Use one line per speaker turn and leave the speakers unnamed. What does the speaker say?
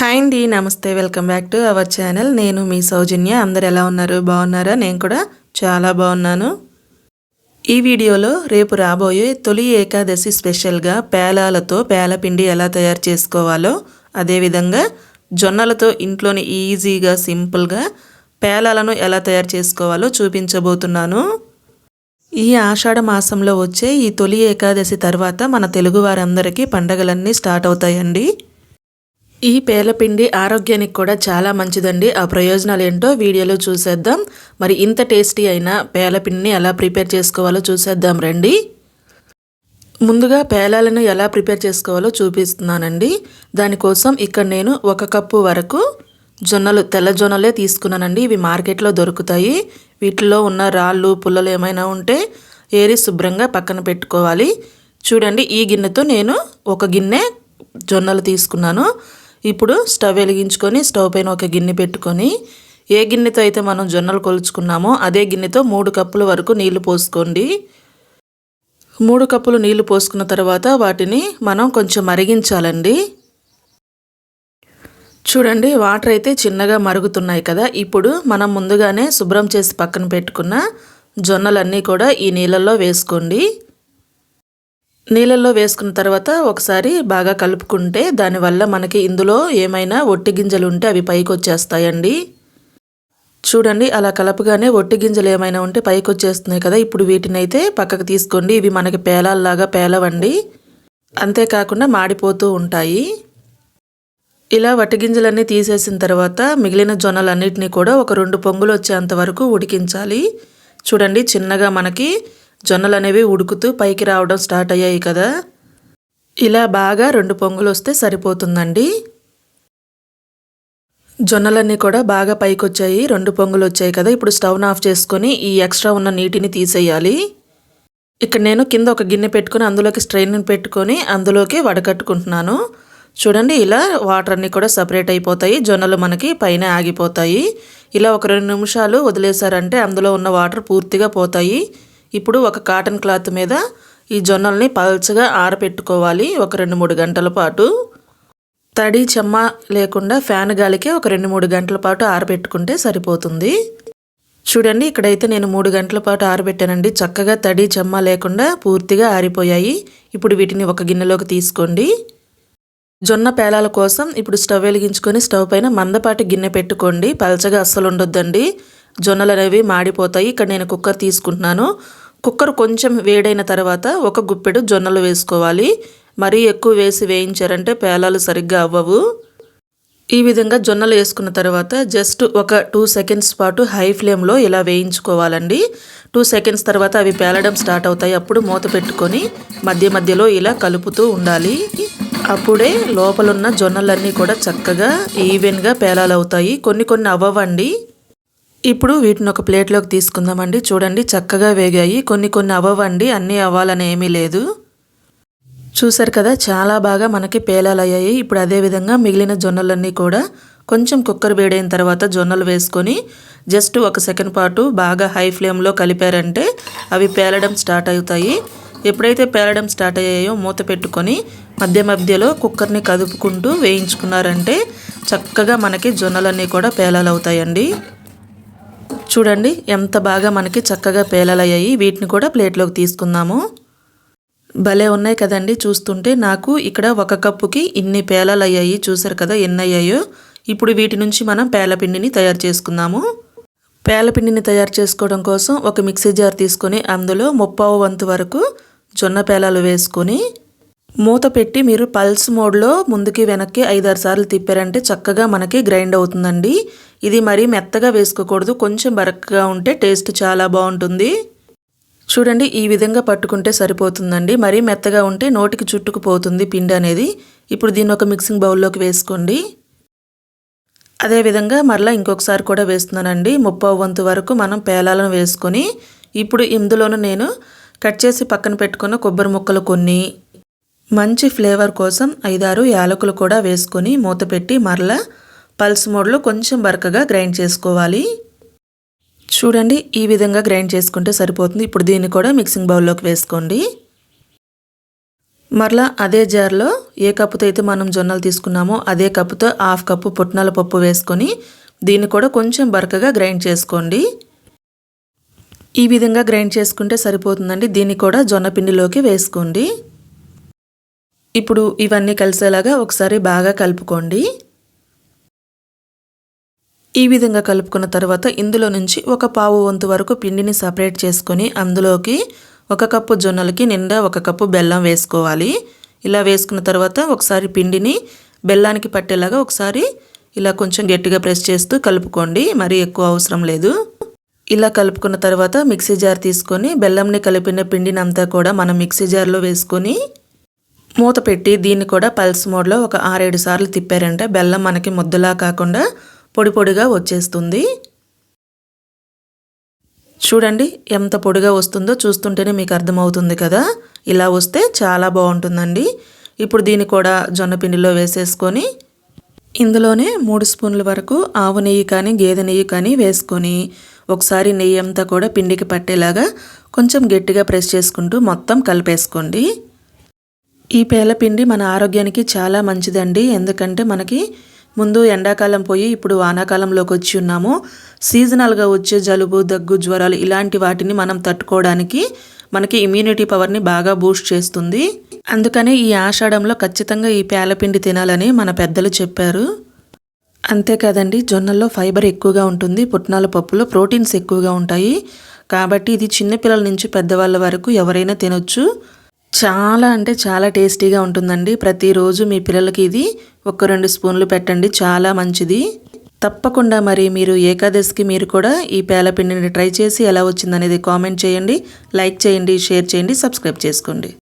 Hi అండి నమస్తే. Welcome back to our channel నేను మీ సౌజన్య. అందరు ఎలా ఉన్నారు? బాగున్నారా? నేను కూడా చాలా బాగున్నాను. ఈ వీడియోలో రేపు రాబోయే తొలి ఏకాదశి స్పెషల్గా పేలాలతో పేలపిండి ఎలా తయారు చేసుకోవాలో అదేవిధంగా జొన్నలతో ఇంట్లోని ఈజీగా సింపుల్గా పేలాలను ఎలా తయారు చేసుకోవాలో చూపించబోతున్నాను. ఈ ఆషాఢ మాసంలో వచ్చే ఈ తొలి ఏకాదశి తర్వాత మన తెలుగు వారందరికీ పండగలన్నీ స్టార్ట్ అవుతాయండి. ఈ పేలపిండి ఆరోగ్యానికి కూడా చాలా మంచిదండి. ఆ ప్రయోజనాలు ఏంటో వీడియోలో చూసేద్దాం. మరి ఇంత టేస్టీ అయిన పేలపిండిని ఎలా ప్రిపేర్ చేసుకోవాలో చూసేద్దాం రండి. ముందుగా పేలాలను ఎలా ప్రిపేర్ చేసుకోవాలో చూపిస్తున్నానండి. దానికోసం ఇక్కడ నేను ఒక కప్పు వరకు జొన్నలు తెల్ల జొన్నలే తీసుకున్నానండి. ఇవి మార్కెట్లో దొరుకుతాయి. వీటిలో ఉన్న రాళ్ళు పుల్లలు ఏమైనా ఉంటే ఏరి శుభ్రంగా పక్కన పెట్టుకోవాలి. చూడండి ఈ గిన్నెతో నేను ఒక గిన్నె జొన్నలు తీసుకున్నాను. ఇప్పుడు స్టవ్ వెలిగించుకొని స్టవ్ పైన ఒక గిన్నె పెట్టుకొని ఏ గిన్నెతో అయితే మనం జొన్నలు కొలుచుకున్నామో అదే గిన్నెతో మూడు కప్పుల వరకు నీళ్ళు పోసుకోండి. మూడు కప్పులు నీళ్ళు పోసుకున్న తర్వాత వాటిని మనం కొంచెం మరిగించాలండి. చూడండి వాటర్ అయితే చిన్నగా మరుగుతున్నాయి కదా. ఇప్పుడు మనం ముందుగానే శుభ్రం చేసి పక్కన పెట్టుకున్న జొన్నలన్నీ కూడా ఈ నీళ్ళల్లో వేసుకోండి. నీళ్ళల్లో వేసుకున్న తర్వాత ఒకసారి బాగా కలుపుకుంటే దానివల్ల మనకి ఇందులో ఏమైనా ఒట్టి గింజలు ఉంటే అవి పైకి వచ్చేస్తాయండి చూడండి అలా కలపగానే ఒట్టి గింజలు ఏమైనా ఉంటే పైకి వచ్చేస్తున్నాయి కదా. ఇప్పుడు వీటిని అయితే పక్కకు తీసుకోండి. ఇవి మనకి పేలాల్లాగా పేలవండి. అంతేకాకుండా మాడిపోతూ ఉంటాయి. ఇలా వట్టి గింజలన్నీ తీసేసిన తర్వాత మిగిలిన జొన్నలన్నిటినీ కూడా ఒక రెండు పొంగులు వచ్చేంత వరకు ఉడికించాలి. చూడండి చిన్నగా మనకి జొన్నలు అనేవి ఉడుకుతూ పైకి రావడం స్టార్ట్ అయ్యాయి కదా. ఇలా బాగా రెండు పొంగులు వస్తే సరిపోతుందండి. జొన్నలన్నీ కూడా బాగా పైకి వచ్చాయి రెండు పొంగులు వచ్చాయి కదా. ఇప్పుడు స్టవ్ను ఆఫ్ చేసుకొని ఈ ఎక్స్ట్రా ఉన్న నీటిని తీసేయాలి. ఇక్కడ నేను కింద ఒక గిన్నె పెట్టుకొని అందులోకి స్ట్రెయిన్ పెట్టుకొని అందులోకి వడకట్టుకుంటున్నాను. చూడండి ఇలా వాటర్ అన్నీ కూడా సపరేట్ అయిపోతాయి. జొన్నలు మనకి పైన ఆగిపోతాయి. ఇలా ఒక రెండు నిమిషాలు వదిలేశారంటే అందులో ఉన్న వాటర్ పూర్తిగా పోతాయి. ఇప్పుడు ఒక కాటన్ క్లాత్ మీద ఈ జొన్నల్ని పల్చగా ఆరబెట్టుకోవాలి ఒక రెండు మూడు గంటల పాటు. తడి చెమ్మ లేకుండా ఫ్యాన్ గాలికే ఒక రెండు మూడు గంటల పాటు ఆరబెట్టుకుంటే సరిపోతుంది. చూడండి ఇక్కడైతే నేను మూడు గంటల పాటు ఆరబెట్టానండి. చక్కగా తడి చెమ్మ లేకుండా పూర్తిగా ఆరిపోయాయి. ఇప్పుడు వీటిని ఒక గిన్నెలోకి తీసుకోండి. జొన్న పేలాల కోసం ఇప్పుడు స్టవ్ వెలిగించుకొని స్టవ్ పైన మందపాటి గిన్నె పెట్టుకోండి. పలచగా అస్సలు ఉండొద్దండి. జొన్నలు అనేవి మాడిపోతాయి. ఇక్కడ నేను కుక్కర్ తీసుకుంటున్నాను. కుక్కర్ కొంచెం వేడైన తర్వాత ఒక గుప్పెడు జొన్నలు వేసుకోవాలి. మరీ ఎక్కువ వేసి వేయించారంటే పేలాలు సరిగ్గా అవ్వవు. ఈ విధంగా జొన్నలు వేసుకున్న తర్వాత జస్ట్ ఒక టూ సెకండ్స్ పాటు హై ఫ్లేమ్లో ఇలా వేయించుకోవాలండి. టూ సెకండ్స్ తర్వాత అవి పేలడం స్టార్ట్ అవుతాయి. అప్పుడు మూత పెట్టుకొని మధ్య మధ్యలో ఇలా కలుపుతూ ఉండాలి. అప్పుడే లోపలున్న జొన్నలన్నీ కూడా చక్కగా ఈవెన్గా పేలాలవుతాయి. కొన్ని కొన్ని అవ్వవండి. ఇప్పుడు వీటిని ఒక ప్లేట్లోకి తీసుకుందామండి. చూడండి చక్కగా వేగాయి. కొన్ని కొన్ని అవ్వండి అన్నీ అవ్వాలని ఏమీ లేదు. చూసారు కదా చాలా బాగా మనకి పేలాలయ్యాయి. ఇప్పుడు అదేవిధంగా మిగిలిన జొన్నలన్నీ కూడా కొంచెం కుక్కర్ వేడైన తర్వాత జొన్నలు వేసుకొని జస్ట్ ఒక సెకండ్ పాటు బాగా హై ఫ్లేమ్లో కలిపారంటే అవి పేలడం స్టార్ట్ అవుతాయి. ఎప్పుడైతే పేలడం స్టార్ట్ అయ్యాయో మూత పెట్టుకొని మధ్య మధ్యలో కుక్కర్ని కదుపుకుంటూ వేయించుకున్నారంటే చక్కగా మనకి జొన్నలన్నీ కూడా పేలాలవుతాయండి. చూడండి ఎంత బాగా మనకి చక్కగా పేలలయ్యాయి. వీటిని కూడా ప్లేట్లోకి తీసుకుందాము. భలే ఉన్నాయి కదండి చూస్తుంటే నాకు ఇక్కడ ఒక కప్పుకి ఇన్ని పేలాలు అయ్యాయి చూసారు కదా ఎన్ని అయ్యాయో ఇప్పుడు వీటి నుంచి మనం పేలపిండిని తయారు చేసుకుందాము. పేలపిండిని తయారు చేసుకోవడం కోసం ఒక మిక్సీ జార్ తీసుకొని అందులో ముప్పావు వంతు వరకు జొన్న పేలాలు వేసుకొని మూత పెట్టి మీరు పల్స్ మోడ్లో ముందుకి వెనక్కి ఐదారు సార్లు తిప్పారంటే చక్కగా మనకి గ్రైండ్ అవుతుందండి. ఇది మరీ మెత్తగా వేసుకోకూడదు. కొంచెం బరకగా ఉంటే టేస్ట్ చాలా బాగుంటుంది. చూడండి ఈ విధంగా పట్టుకుంటే సరిపోతుందండి. మరీ మెత్తగా ఉంటే నోటికి చుట్టుకుపోతుంది పిండి అనేది. ఇప్పుడు దీన్ని ఒక మిక్సింగ్ బౌల్లోకి వేసుకోండి. అదేవిధంగా మరలా ఇంకొకసారి కూడా వేస్తున్నానండి. ముప్పావు వంతు వరకు మనం పేలాలను వేసుకొని. ఇప్పుడు ఇందులోనూ నేను కట్ చేసి పక్కన పెట్టుకున్న కొబ్బరి ముక్కలు కొన్ని మంచి ఫ్లేవర్ కోసం ఐదారు యాలకులు కూడా వేసుకొని మూత పెట్టి మరలా పల్స్ మోడ్లో కొంచెం బరకగా గ్రైండ్ చేసుకోవాలి. చూడండి ఈ విధంగా గ్రైండ్ చేసుకుంటే సరిపోతుంది. ఇప్పుడు దీన్ని కూడా మిక్సింగ్ బౌల్లోకి వేసుకోండి. మరలా అదే జార్లో ఏ కప్పుతో అయితే మనం జొన్నలు తీసుకున్నామో అదే కప్పుతో హాఫ్ కప్పు పుట్నాల పప్పు వేసుకొని దీన్ని కూడా కొంచెం బరకగా గ్రైండ్ చేసుకోండి. ఈ విధంగా గ్రైండ్ చేసుకుంటే సరిపోతుందండి. దీన్ని కూడా జొన్న పిండిలోకి వేసుకోండి. ఇప్పుడు ఇవన్నీ కలిసేలాగా ఒకసారి బాగా కలుపుకోండి. ఈ విధంగా కలుపుకున్న తర్వాత ఇందులో నుంచి ఒక పావు వంతు వరకు పిండిని సపరేట్ చేసుకొని అందులోకి ఒక కప్పు జొన్నలకి నిండా ఒక కప్పు బెల్లం వేసుకోవాలి. ఇలా వేసుకున్న తర్వాత ఒకసారి పిండిని బెల్లానికి పట్టేలాగా ఒకసారి ఇలా కొంచెం గట్టిగా ప్రెస్ చేస్తూ కలుపుకోండి. మరీ ఎక్కువ అవసరం లేదు. ఇలా కలుపుకున్న తర్వాత మిక్సీ జార్ తీసుకొని బెల్లంని కలిపిన పిండిని అంతా కూడా మనం మిక్సీ జార్లో వేసుకొని మూత పెట్టి దీన్ని కూడా పల్స్ మోడ్లో ఒక ఆరేడు సార్లు తిప్పారంటే బెల్లం మనకి ముద్దలా కాకుండా పొడి పొడిగా వచ్చేస్తుంది. చూడండి ఎంత పొడిగా వస్తుందో చూస్తుంటేనే మీకు అర్థమవుతుంది కదా. ఇలా వస్తే చాలా బాగుంటుందండి. ఇప్పుడు దీన్ని కూడా జొన్న పిండిలో వేసేసుకొని ఇందులోనే మూడు స్పూన్ల వరకు ఆవు నెయ్యి కానీ గేదె నెయ్యి కానీ వేసుకొని ఒకసారి నెయ్యి అంతా కూడా పిండికి పట్టేలాగా కొంచెం గట్టిగా ప్రెస్ చేసుకుంటూ మొత్తం కలిపేసుకోండి. ఈ పేలపిండి మన ఆరోగ్యానికి చాలా మంచిదండి. ఎందుకంటే మనకి ముందు ఎండాకాలం పోయి ఇప్పుడు వానాకాలంలోకి వచ్చి ఉన్నాము. సీజనల్గా వచ్చే జలుబు దగ్గు జ్వరాలు ఇలాంటి వాటిని మనం తట్టుకోవడానికి మనకి ఇమ్యూనిటీ పవర్ని బాగా బూస్ట్ చేస్తుంది. అందుకనే ఈ ఆషాఢంలో ఖచ్చితంగా ఈ పేలపిండి తినాలని మన పెద్దలు చెప్పారు. అంతేకాదండి జొన్నల్లో ఫైబర్ ఎక్కువగా ఉంటుంది. పుట్నాల పప్పులో ప్రోటీన్స్ ఎక్కువగా ఉంటాయి. కాబట్టి ఇది చిన్నపిల్లల నుంచి పెద్దవాళ్ళ వరకు ఎవరైనా తినొచ్చు. చాలా అంటే చాలా టేస్టీగా ఉంటుందండి. ప్రతిరోజు మీ పిల్లలకి ఇది ఒక రెండు స్పూన్లు పెట్టండి. చాలా మంచిది. తప్పకుండా మరి మీరు ఏకాదశికి మీరు కూడా ఈ పేలపిండిని ట్రై చేసి ఎలా వచ్చిందనేది కామెంట్ చేయండి. లైక్ చేయండి షేర్ చేయండి సబ్స్క్రైబ్ చేసుకోండి.